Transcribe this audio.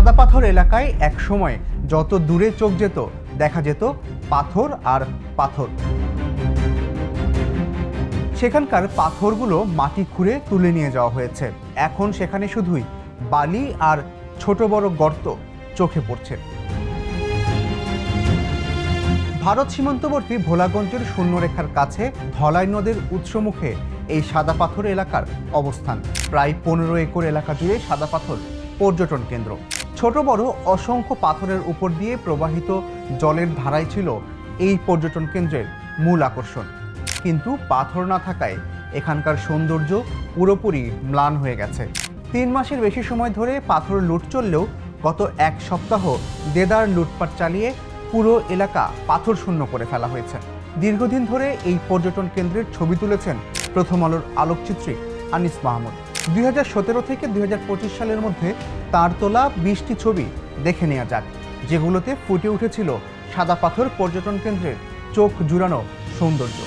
সাদা পাথর এলাকায় এক সময় যত দূরে চোখ যেত, দেখা যেত পাথর আর পাথর। সেখানকার পাথরগুলো মাটি খুঁড়ে তুলে নিয়ে যাওয়া হয়েছে। এখন সেখানে শুধুই বালি আর ছোট বড় গর্ত চোখে পড়ছে। ভারত সীমান্তবর্তী ভোলাগঞ্জের শূন্যরেখার কাছে ধলাই নদের উৎসমুখে এই সাদা পাথর এলাকার অবস্থান। প্রায় পনেরো একর এলাকা জুড়ে সাদা পাথর পর্যটন কেন্দ্র। ছোট বড় অসংখ্য পাথরের উপর দিয়ে প্রবাহিত জলের ধারাই ছিল এই পর্যটন কেন্দ্রের মূল আকর্ষণ। কিন্তু পাথর না থাকায় এখানকার সৌন্দর্য পুরোপুরি ম্লান হয়ে গেছে। তিন মাসের বেশি সময় ধরে পাথর লুট চললেও গত এক সপ্তাহ দেদার লুটপাট চালিয়ে পুরো এলাকা পাথর শূন্য করে ফেলা হয়েছে। দীর্ঘদিন ধরে এই পর্যটন কেন্দ্রের ছবি তুলেছেন প্রথম আলোর আলোকচিত্রী আনিস মাহমুদ। দুই হাজার সতেরো থেকে দুই হাজার পঁচিশ সালের মধ্যে তার তোলা বিশটি ছবি দেখে নেওয়া যাক, যেগুলোতে ফুটে উঠেছিল সাদা পাথর পর্যটন কেন্দ্রের চোখ জুড়ানো সৌন্দর্য।